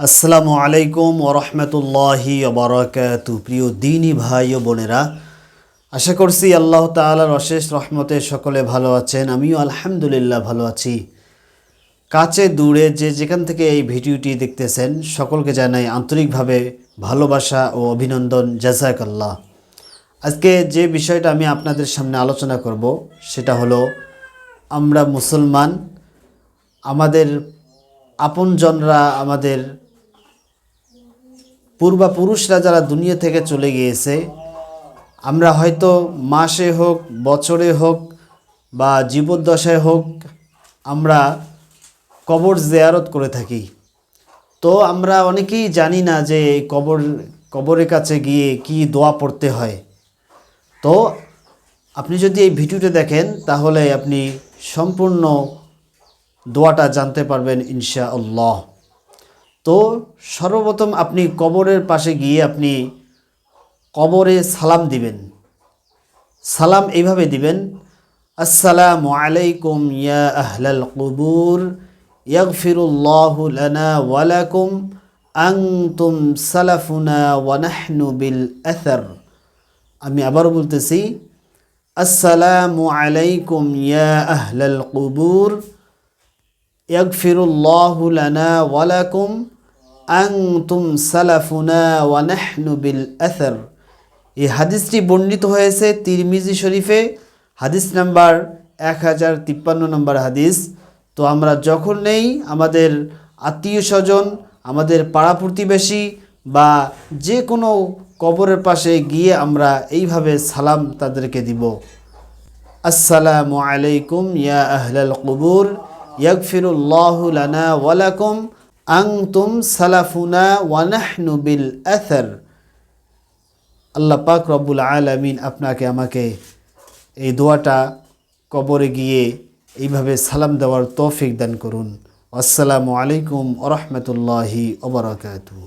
আসসালামু আলাইকুম ওরহমতুল্লাহি ওবরাকাতু প্রিয় দিনী ভাই ও বোনেরা, আশা করছি আল্লাহ তাআলার অশেষ রহমতে সকলে ভালো আছেন। আমিও আলহামদুলিল্লাহ ভালো আছি। কাছে দূরে যে যেখান থেকে এই ভিডিওটি দেখতেছেন, সকলকে জানাই আন্তরিকভাবে ভালোবাসা ও অভিনন্দন। জাজাক আল্লাহ আজকে যে বিষয়টা আমি আপনাদের সামনে আলোচনা করব, সেটা হলো আমরা মুসলমান, আমাদের আপনজনরা আমাদের পূর্বাপুরুষরা যারা দুনিয়া থেকে চলে গিয়েছে, আমরা হয়তো মাসে হোক, বছরে হোক, বা জীবদ্দশায় হোক, আমরা কবর জিয়ারত করে থাকি। তো আমরা অনেকেই জানি না যে কবর, কবরের কাছে গিয়ে কি দোয়া পড়তে হয়। তো আপনি যদি এই ভিডিওটা দেখেন, তাহলে আপনি সম্পূর্ণ দোয়াটা জানতে পারবেন ইনশা আল্লাহ তো সর্বপ্রথম আপনি কবরের পাশে গিয়ে আপনি কবরে সালাম দিবেন। সালাম এইভাবে দিবেন, আসসালামু আলাইকুম ইয়া আহলাল কুবুর, ইয়াগফিরুল্লাহু লানা ওয়ালাকুম আনতুম সালাফুনা ওয়া নাহনু বিল আথার আমি আবারও বলতেছি, আসসালামু আলাইকুম ইয়া আহলাল কুবুর, ইয়াগফিরুল্লাহু ওয়ালাকুম আনতুম সালাফুনা ওয়া নাহনু বিল আথার এই হাদিসটি বর্ণিত হয়েছে তিরমিজি শরীফে, হাদিস নাম্বার এক হাজার তিপ্পান্ন নম্বর হাদিস। তো আমরা যখন নেই, আমাদের আত্মীয় স্বজন, আমাদের পাড়া প্রতিবেশী বা যে কোনো কবরের পাশে গিয়ে আমরা এইভাবে সালাম তাদেরকে দিব। আসসালামু আলাইকুম ইয়া আহলাল কুবুর, ইয়াগফিরুল্লাহু লানা ওয়ালাকুম আনতুম সালাফুনা ওয়ানাহনু বিল আথার আল্লাহ পাক রব্বুল আলমিন আপনাকে, আমাকে এই দোয়াটা কবরে গিয়ে এইভাবে সালাম দেওয়ার তৌফিক দান করুন। আসসালামু আলাইকুম ওরহমতুল্লাহি ওবরাকাতুহ